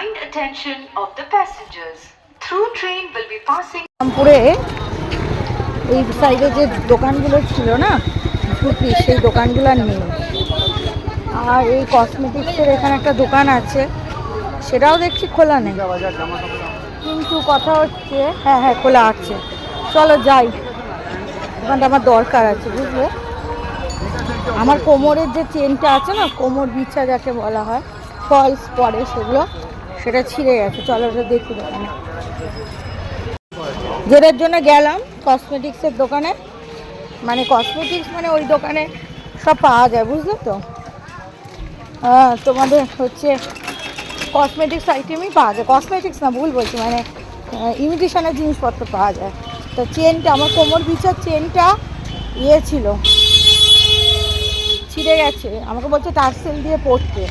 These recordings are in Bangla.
kind attention of the passengers. Through train will be passing রামপুরে এই সাইডে যে দোকানগুলো ছিল না ঝুঁকি সেই দোকানগুলো নেই। আর এই কসমেটিক্সের এখানে একটা দোকান আছে, সেটাও দেখছি খোলা নেই। কিন্তু কথা হচ্ছে হ্যাঁ হ্যাঁ খোলা আছে। চলো যাই। দোকানটা আমার দরকার আছে, বুঝলে? আমার কোমরের যে চেনটা আছে না, কোমর বিছা যাকে বলা হয় ফলস পরে সেগুলো। সেটা ছিঁড়ে গেছে। চলো ওটা দেখি। দোকানে যেটার জন্য গেলাম কসমেটিক্সের দোকানে। মানে কসমেটিক্স মানে ওই দোকানে সব পাওয়া যায়, বুঝলে তো? হ্যাঁ তোমাদের হচ্ছে কসমেটিক্স আইটেমই পাওয়া যায়। কসমেটিক্স না, ভুল বলছি মানে ইমিটেশনের জিনিসপত্র পাওয়া যায়। তো চেনটা, আমার কোমর বিছার চেনটা ইয়ে ছিল, ছিঁড়ে গেছে। আমাকে বলছে টার্সেল দিয়ে পড়তে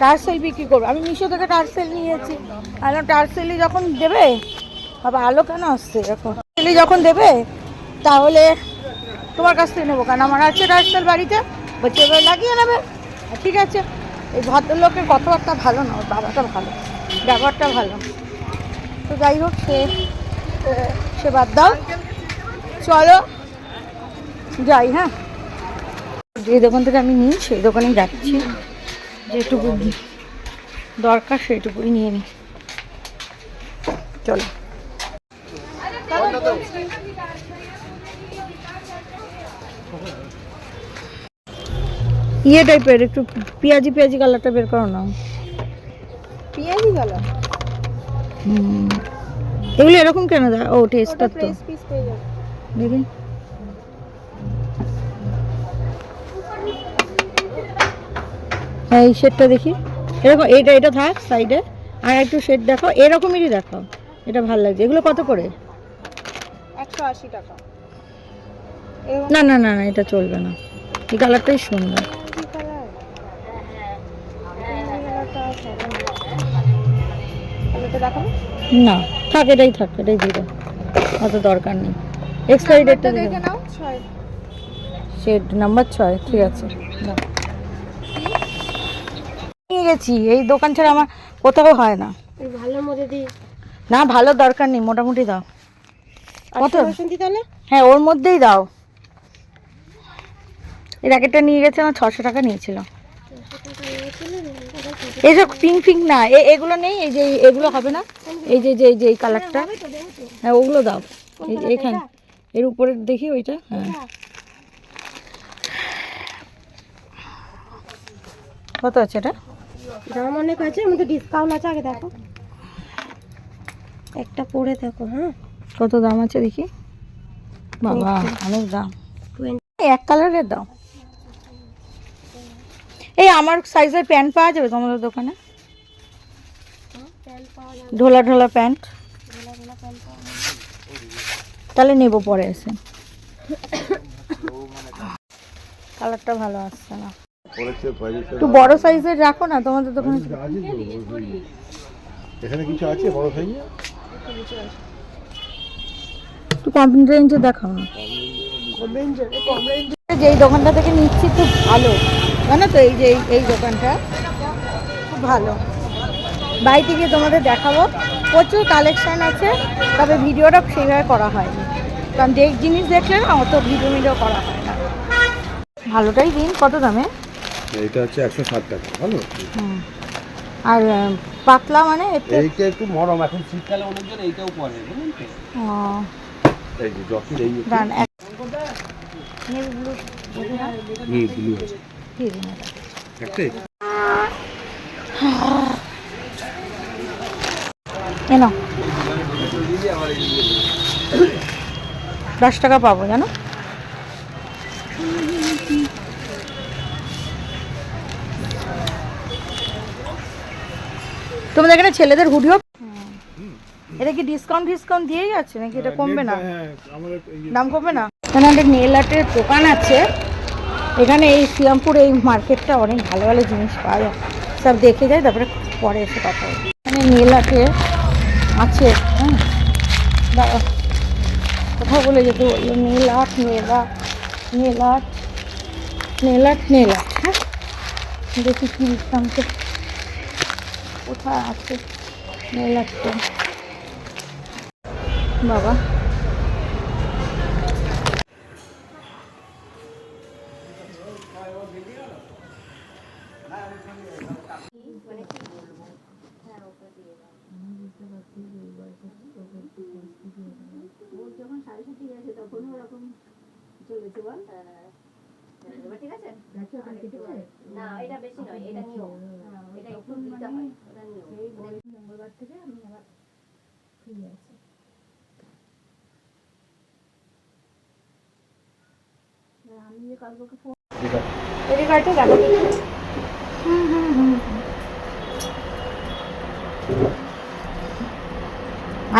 টার্সেল বিক্রি করব। আমি মিশো থেকে টার্সেল নিয়েছি। আর টার্সেলই যখন দেবে, বাবা, আলো কেন আসছে এরকম? টার্সেলই যখন দেবে, তাহলে তোমার কাছ থেকে নেব। কেন আমার আছে টার্সেল বাড়িতে, বলছে, এবার লাগিয়ে নেবে। ঠিক আছে। এই ভদ্রলোকের কথাবার্তা ভালো না, ওর বাবাটা ভালো, ব্যবহারটা ভালো। তো যাই হোক, সে সে বাদ দাও। চলো, যাই হ্যাঁ। যে দোকান থেকে আমি নিই সেই দোকানেই যাচ্ছি। যেটুকু দরকার সেইটুকুই নিয়ে নিই চলো। ইয়ে টাইপের একটু পেঁয়াজি পেঁয়াজি কালারটা বের করো না। পেঁয়াজি কালার এগুলো এরকম কেন দেয়? ও টেস্টটা তো। দেখি। হ্যাঁ এই শেডটা দেখি। এরকম এটা এটা থাক সাইডে। আর একটু শেড দেখো এরকমেরই দেখো। এটা ভালো লাগছে। এগুলো কত করে? একশো আশি টাকা। না না না না এটা চলবে না। এই কালারটাই সুন্দর। না থাক এটাই থাক এটাই দাও অত দরকার নেই। এক্সপায়ারি ডেটটা দেখে নাও শেড নাম্বার ছয় ঠিক আছে। গেছি এই দোকান ছাড়া আমার কোথাও হয় না। এই ভালোর মধ্যে দিই না ভালো দরকার নেই মোটামুটি দাও। কত? হ্যাঁ ওর মধ্যেই দাও। এই র্যাকেটটা নিয়ে গেছে আমার ছশো টাকা নিয়েছিল। এইসব পিঙ্ক পিঙ্ক না এগুলো নেই এই যে এগুলো হবে না? এই যে যে এই যে এই কালারটা হ্যাঁ ওগুলো দাও। এই- এইখানে এর উপরে দেখি ওইটা হ্যাঁ। কত আছে এটা? দাম অনেক আছে মধ্যে ডিসকাউন্ট আছে আগে দেখো। একটা পরে দেখো হ্যাঁ। কত দাম আছে দেখি? বাবা অনেক দাম। এক কালারের দাও। এই আমার সাইজের প্যান্ট পাওয়া যাবে তোমাদের দোকানে? ঢোলা ঢোলা প্যান্ট তাহলে নেব পরে এসে। কালারটা ভালো আসছে না। একটু বড় সাইজের রাখো না তোমাদের দোকানে এখানে কিছু আছে বড় সাইজে? একটু কম রেঞ্জে দেখাও না। যেই দোকানটা থেকে নিচ্ছি খুব ভালো। জানো তো এই যে এই- এই দোকানটা খুব ভালো। বাড়িতে গিয়ে তোমাদের দেখাবো। প্রচুর কালেকশন আছে তবে ভিডিওটা সেইভাবে করা হয়নি। কারণ দেখ জিনিস দেখলে না অত ভিডিও ভিডিও করা হয় না। ভালোটাই দিন কত দামে? এটা হচ্ছে একশো ষাট টাকা ভালো? হুম। আর পাতলা মানে এইটা একটু নরম এখন শীতকালে অনেকজন এইটাও পরে বুঝলেন তো? এই যে জকির এই নীল ব্লু আছে। একটাই দশ টাকা পাবো জানো? তোমাদের এখানে ছেলেদের হুডিও? এটা কি ডিসকাউন্ট ডিসকাউন্ট দিয়েই আছে নাকি? এটা কমবে না? দাম কমবে না? এখানে একটা নেল আর্টের দোকান আছে। এখানে এই শ্রীরামপুর এই মার্কেটটা অনেক ভালো ভালো জিনিস পাওয়া যায়। সব দেখে যায় তারপরে পরে এসে কথা এখানে নেল আর্টের আছে হ্যাঁ। কোথাও বলে যেতে বলল nail art nail art nail art nail art nail art হ্যাঁ। দেখি কি ডিসকাউন্টে কোথায় আছে? আর্টটা বাবা। এদিকে দেখো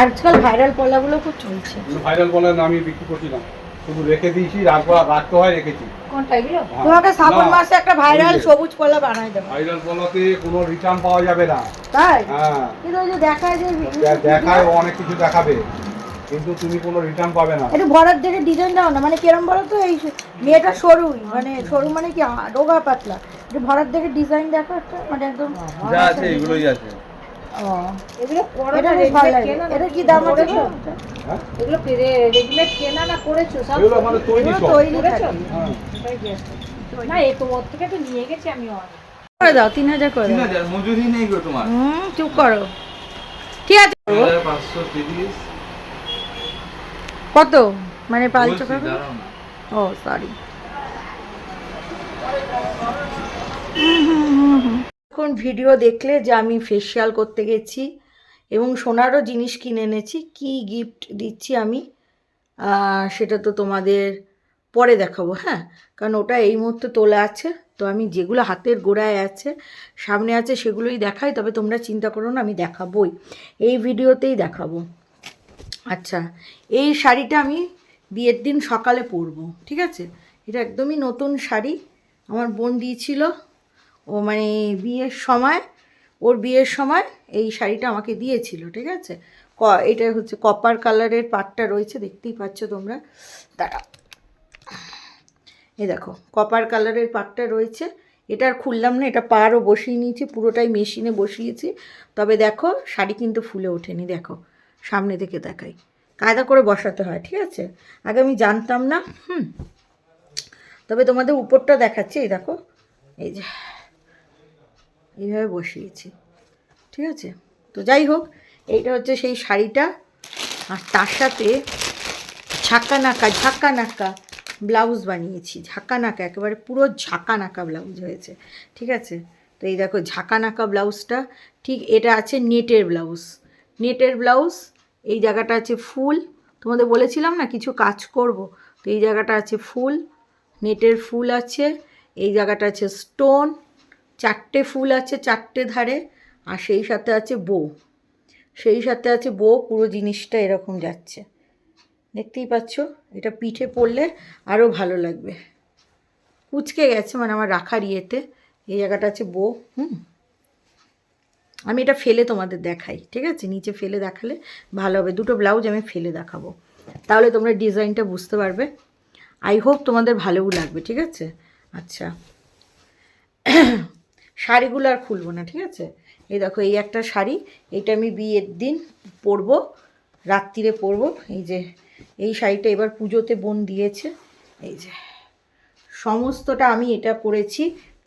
আজকাল ভাইরাল পলাগুলো খুব চলছে। ভাইরাল না আমি বিক্রি করছি না শুধু রেখে দিয়েছি রাখব রাখতে হয় রেখেছি। হ্যাঁ। তোমাকে শ্রাবণ মাসে একটা ভাইরাল সবুজ কলা বানাই দেবো। ভাইরাল বলাতে কোনো রিটার্ন পাওয়া যাবে না। তাই? হ্যাঁ। কিন্তু ওই যে দেখায় যে দেখায় অনেক কিছু দেখাবে কিন্তু তুমি কোনো রিটার্ন পাবে না। একটু ভরার দিকে ডিজাইন দাও না মানে কিরম বলো তো এই মেয়েটা মানে সরু মানে কি রোগা পাতলা। একটু ভরার দিকে ডিজাইন দেখো একটা মানে একদম যা আছে এগুলোই আছে। ও। এটা বেশ ভালো লাগে এটা কি দাম আছে? হ্যাঁ? এগুলো রেডিমেড কেনা না করেছ সব? এগুলো মানে তৈরি সব। তৈরি থাকে। না এই তো ওর থেকে তো নিয়ে গেছি আমি অনেক করে দাও তিন হাজার করে দাও। হাজার মজুরি নেই গো তোমার। হুম চুপ করো। ঠিক আছে। কত? মানে বলছি, টাকা ও সরি এখন ভিডিও দেখলে যে আমি ফেসিয়াল করতে গেছি এবং সোনারও জিনিস কিনে এনেছি, কি গিফট দিচ্ছি আমি সেটা তো তোমাদের পরে দেখাবো হ্যাঁ? কারণ ওটা এই মুহূর্তে তোলা আছে, তো আমি যেগুলো হাতের গোড়ায় আছে, সামনে আছে সেগুলোই দেখাই, তবে তোমরা চিন্তা করো না, আমি দেখাবোই। এই ভিডিওতেই দেখাবো। আচ্ছা এই শাড়িটা আমি বিয়ের দিন সকালে পরবো, ঠিক আছে? এটা একদমই নতুন শাড়ি, আমার বোন দিয়েছিল। ও মানে বিয়ের সময়, ওর বিয়ের সময় এই শাড়িটা আমাকে দিয়েছিল, ঠিক আছে? ক, এটা হচ্ছে কপার কালারের পাটটা রয়েছে, দেখতেই পাচ্ছ তোমরা। দাঁড়া এই দেখো কপার কালারের পাটটা রয়েছে। এটা আর খুললাম না, এটা পারও বসিয়ে নিয়েছি, পুরোটাই মেশিনে বসিয়েছি। তবে দেখো, শাড়ি কিন্তু ফুলে ওঠেনি, দেখো। সামনে থেকে দেখাই। কায়দা করে বসাতে হয়, ঠিক আছে? আগে আমি জানতাম না, হুম। তবে তোমাদের উপরটা দেখাচ্ছি, এই দেখো। এই যে। এইভাবে বসিয়েছি। ঠিক আছে? তো যাই হোক, এইটা হচ্ছে সেই শাড়িটা। আর তার সাথে ঝাঁকা নাকা ঝাঁকা নাকা ব্লাউজ বানিয়েছি। ঝাঁকা নাকা একেবারে পুরো ঝাঁকা নাকা ব্লাউজ হয়েছে। ঠিক আছে? তো এই দেখো ঝাঁকা নাকা ব্লাউজটা। ঠিক এটা আছে নেটের ব্লাউজ। নেটের ব্লাউজ, এই জায়গাটা আছে ফুল। তোমাদের বলেছিলাম না, কিছু কাজ করব। তো এই জায়গাটা আছে ফুল, নেটের ফুল আছে। এই জায়গাটা আছে স্টোন। চারটে ফুল আছে চারটে ধারে, আর সেই সাথে আছে বো সেই সাথে আছে বো পুরো জিনিসটা এরকম যাচ্ছে। দেখতেই পাচ্ছ? এটা পিঠে পড়লে আরও ভালো লাগবে। কুচকে গেছে মানে আমার রাখার ইয়েতে। এই জায়গাটা আছে বো হুম। আমি এটা ফেলে তোমাদের দেখাই, ঠিক আছে? নিচে ফেলে দেখালে ভালো হবে। দুটো ব্লাউজ আমি ফেলে দেখাবো। তাহলে তোমরা ডিজাইনটা বুঝতে পারবে। আই হোপ তোমাদের ভালোও লাগবে, ঠিক আছে? আচ্ছা। শাড়িগুলো আর খুলবো না, ঠিক আছে? এই দেখো, এই একটা শাড়ি এটা আমি বিয়ের দিন পরবো, রাত্রিরে পরবো। এই যে, এই শাড়িটা এবার পুজোতে বোন দিয়েছে। এই যে, সমস্তটা আমি এটা করেছি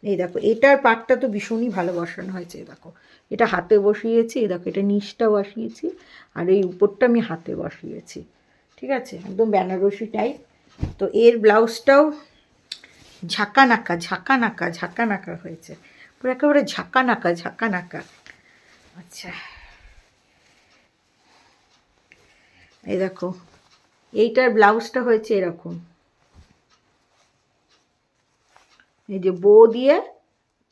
এই দেখো, এটার পাটটা তো ভীষণই ভালো বসানো হয়েছে, এই দেখো। এটা হাতে বসিয়েছি, এই দেখো, এটা নিচটা বসিয়েছি, আর এই উপরটা আমি হাতে বসিয়েছি, ঠিক আছে? একদম বেনারসি টাইপ। তো এর ব্লাউজটাও ঝাঁকা নাকা ঝাঁকা নাকা ঝাঁকা নাকা হয়েছে। পুরো একেবারে ঝাঁকা নাকা ঝাঁকা নাকা আচ্ছা। এই দেখো এইটার ব্লাউজটা হয়েছে এরকম। এই যে বো দিয়ে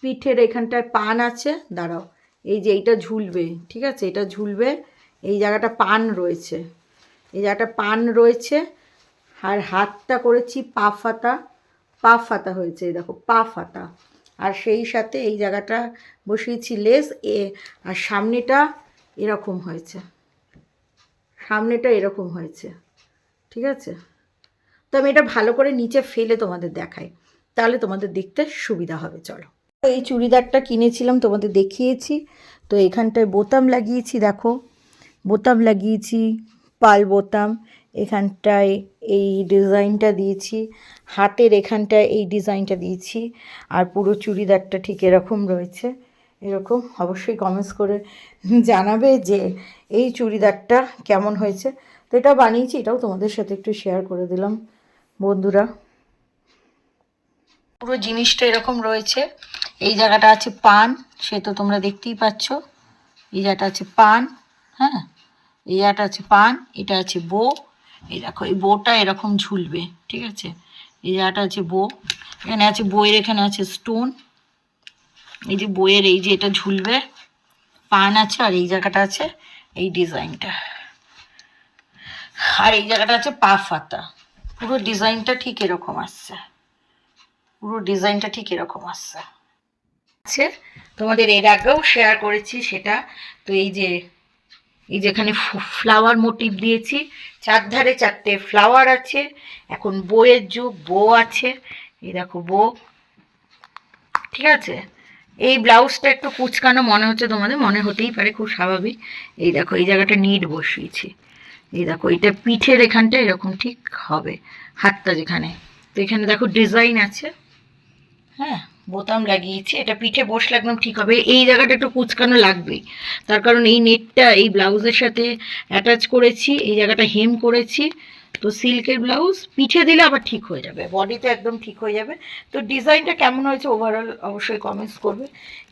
পিঠের এখানটায় পান আছে দাঁড়াও। এই যে এইটা ঝুলবে ঠিক আছে? এটা ঝুলবে এই জায়গাটা পান রয়েছে। এই জায়গাটা পান রয়েছে আর হাতটা করেছি পা ফাতা পা ফাতা হয়েছে এই দেখো পা ফাতা। আর সেই সাথে এই জায়গাটা বসিয়েছি লেস, এ, আর সামনেটা এরকম হয়েছে। সামনেটা এরকম হয়েছে। ঠিক আছে? তো আমি এটা ভালো করে নিচে ফেলে তোমাদের দেখাই। তাহলে তোমাদের দেখতে সুবিধা হবে, চলো। এই চুড়িদারটা কিনেছিলাম, তোমাদের দেখিয়েছি। তো এখানটায় বোতাম লাগিয়েছি, দেখো। বোতাম লাগিয়েছি, পাল বোতাম। এখানটায় এই ডিজাইনটা দিয়েছি। হাতের এখানটায় এই ডিজাইনটা দিয়েছি। আর পুরো চুড়িদারটা ঠিক এরকম রয়েছে। এরকম অবশ্যই কমেন্টস করে জানাবে যে এই চুড়িদারটা কেমন হয়েছে। তো এটা বানিয়েছি, এটাও তোমাদের সাথে একটু শেয়ার করে দিলাম। বন্ধুরা। পুরো জিনিসটা এরকম রয়েছে। এই জায়গাটা আছে পান, সে তো তোমরা দেখতেই পাচ্ছ। এই জায়গাটা আছে পান হ্যাঁ? এই জায়গাটা আছে পান, এটা আছে বো। এই দেখো, এই বোটা এরকম ঝুলবে, ঠিক আছে? এই জায়গাটা আছে বো, এখানে আছে বইয়ের, এখানে আছে স্টোন। এই যে বইয়ের, এই যে এটা ঝুলবে, পান আছে আর এই জায়গাটা আছে, এই ডিজাইনটা। আর এই জায়গাটা আছে পা ফাতা। পুরো ডিজাইনটা ঠিক এরকম আসছে। পুরো ডিজাইনটা ঠিক এরকম আসছে। তোমাদের এর আগেও শেয়ার করেছি সেটা। তো এই যে এই যেখানে ফ্লাওয়ার মোটিভ দিয়েছি। চারধারে চারটে ফ্লাওয়ার আছে। এখন বইয়ের যুগ বো আছে। এই দেখো বো ঠিক আছে? এই ব্লাউজটা একটু কুচকানো মনে হচ্ছে তোমাদের, মনে হতেই পারে, খুব স্বাভাবিক। এই দেখো, এই জায়গাটা নিট বসিয়েছি। এই দেখো এটা পিঠের এখানটা এরকম ঠিক হবে, হাতটা যেখানে। তো এখানে দেখো ডিজাইন আছে। হ্যাঁ? বোতাম লাগিয়েছি এটা পিঠে বসলে একদম ঠিক হবে। এই জায়গাটা একটু কুচকানো লাগবেই। তার কারণ এই নেটটা এই ব্লাউজের সাথে অ্যাটাচ করেছি এই জায়গাটা হেম করেছি। তো সিল্কের ব্লাউজ পিঠে দিলে আবার ঠিক হয়ে যাবে বডিতে একদম ঠিক হয়ে যাবে। তো ডিজাইনটা কেমন হয়েছে ওভারঅল অবশ্যই কমেন্টস করবে।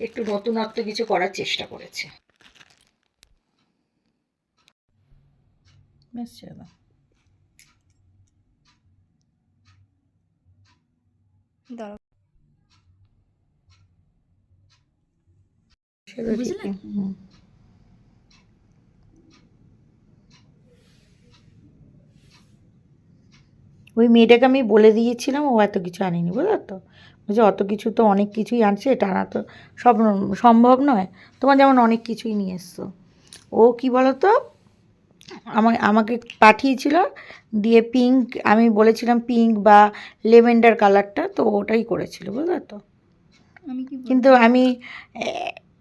একটু নতুনত্ব কিছু করার চেষ্টা করেছে। বেশ সেটা ঠিকই, হুম। ওই মেয়েটাকে আমি বলে দিয়েছিলাম ও এত কিছু আনেনি বুঝলো তো? বলছে অত কিছু তো অনেক কিছুই আনছে এটা আনা তো সব সম্ভব নয়। তোমার যেমন অনেক কিছুই নিয়ে এসছো। ও কি বলো তো আমাকে আমাকে পাঠিয়েছিল দিয়ে পিঙ্ক আমি বলেছিলাম পিঙ্ক বা লেভেন্ডার কালারটা তো ওটাই করেছিল বুঝলো তো? কিন্তু আমি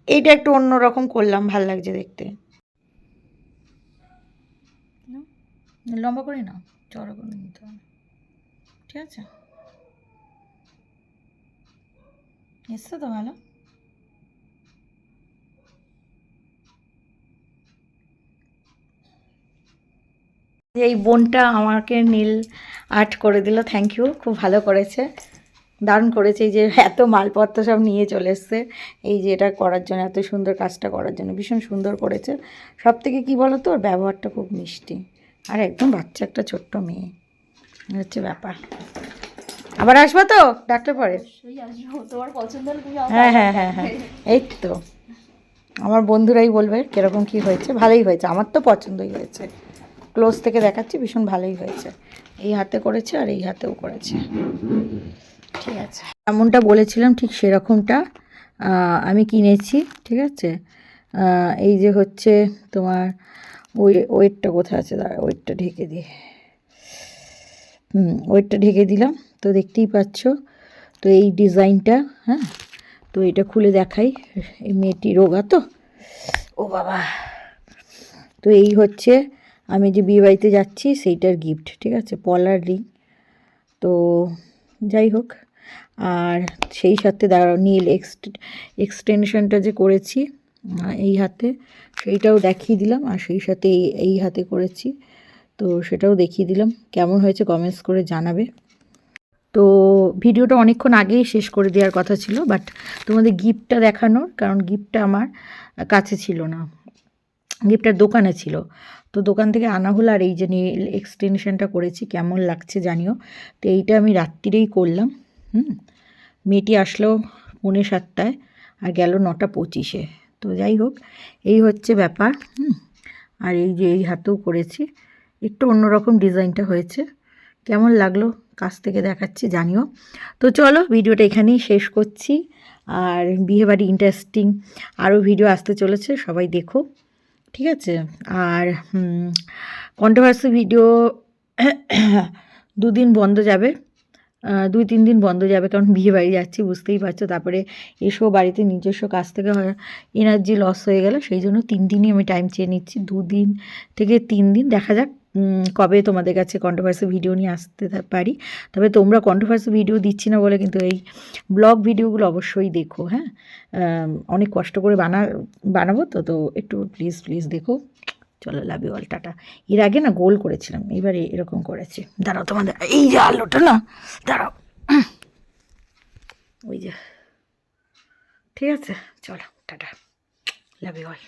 এইটা একটু অন্যরকম করলাম, ভালো লাগছে দেখতে। লম্বা করে নাও চড়া করে নিতে হবে। ঠিক আছে? এসছে তো ভালো? এই বোনটা আমাকে নীল আর্ট করে দিল, থ্যাংক ইউ, খুব ভালো করেছে। দারুণ করেছে এই যে এত মালপত্র সব নিয়ে চলে এসছে। এই যে এটা করার জন্য এত সুন্দর কাজটা করার জন্য ভীষণ সুন্দর করেছে। সব থেকে কী বলো তো ওর ব্যবহারটা খুব মিষ্টি। আর একদম বাচ্চা একটা ছোট্ট মেয়ে। হচ্ছে ব্যাপার। আবার আসব তো ডাক্তার পরে? হ্যাঁ হ্যাঁ হ্যাঁ হ্যাঁ। এই তো। আমার বন্ধুরাই বলবে কীরকম কী হয়েছে। ভালোই হয়েছে। আমার তো পছন্দই হয়েছে। ক্লোজ থেকে দেখাচ্ছি ভীষণ ভালোই হয়েছে। এই হাতে করেছে আর এই হাতেও করেছে। ঠিক আছে। এমনটা বলেছিলাম ঠিক সেরকমটা আমি কিনেছি, ঠিক আছে? এই যে হচ্ছে তোমার ওই ওয়েটটা কোথায় আছে? দাঁড়া, ওয়েটটা ঢেকে দিয়ে হুম, ওয়েটটা ঢেকে দিলাম। তো দেখতেই পাচ্ছ, তো এই ডিজাইনটা হ্যাঁ? তো এটা খুলে দেখাই, এই মেয়েটি রোগা তো? ও বাবা! তো এই হচ্ছে আমি যে বিয়ে বাড়িতে যাচ্ছি, সেইটার গিফট, ঠিক আছে? পলার রিং। তো যাই হোক আর সেই সাথে দাঁড়াও, নীল এক্সট এক্সটেনশনটা যে করেছি এই হাতে, সেইটাও দেখিয়ে দিলাম আর সেই সাথে এই এই হাতে করেছি। তো সেটাও দেখিয়ে দিলাম। কেমন হয়েছে কমেন্টস করে জানাবে। তো ভিডিওটা অনেকক্ষণ আগেই শেষ করে দেওয়ার কথা ছিল বাট তোমাদের গিফটটা দেখানোর, কারণ গিফটটা আমার কাছে ছিল না। গিফটটার দোকানে ছিল। তো দোকান থেকে আনা হলো আর এই যে নীল এক্সটেনশনটা করেছি, কেমন লাগছে জানিও। তো এইটা আমি রাত্রিরেই করলাম, হুম। মেয়েটি আসলো পৌনে সাতটায় আর গেল নটা পঁচিশে। তো যাই হোক, এই হচ্ছে ব্যাপার আর এই যে এই হাতেও করেছি। একটু অন্যরকম ডিজাইনটা হয়েছে। কেমন লাগল কাছ থেকে দেখাচ্ছি, জানিও। তো চলো ভিডিওটা এখানেই শেষ করছি। আর বিয়েবাড়ি ইন্টারেস্টিং আরও ভিডিও আসতে চলেছে, সবাই দেখো, ঠিক আছে? আর কন্ট্রোভার্সি ভিডিও দুদিন বন্ধ যাবে। দুই, তিন দিন বন্ধ যাবে, কারণ বিয়ে বাড়ি যাচ্ছি, বুঝতেই পারছ। তারপরে এসো বাড়িতে, নিজস্ব কাজ থেকে এনার্জি লস হয়ে গেল, সেই জন্য তিন দিনই আমি টাইম চেয়ে নিচ্ছি। দুদিন থেকে তিন দিন, দেখা যাক কবে তোমাদের কাছে কন্ট্রোভার্সি ভিডিও নিয়ে আসতে পারি। তবে তোমরা কন্ট্রোভার্সি ভিডিও দিচ্ছি না বলে কিন্তু এই ব্লগ ভিডিওগুলো অবশ্যই দেখো হ্যাঁ? অনেক কষ্ট করে বানা, বানাবো তো তো একটু প্লিজ প্লিজ দেখো। চলো লাভ ইউ অল টাটা। এর আগে না গোল করেছিলাম, এবারে এরকম করেছি। দাঁড়াও তোমাদের, এই যে আলোটা না, দাঁড়াও। ওই যে। ঠিক আছে? চলো, টাটা। Love you all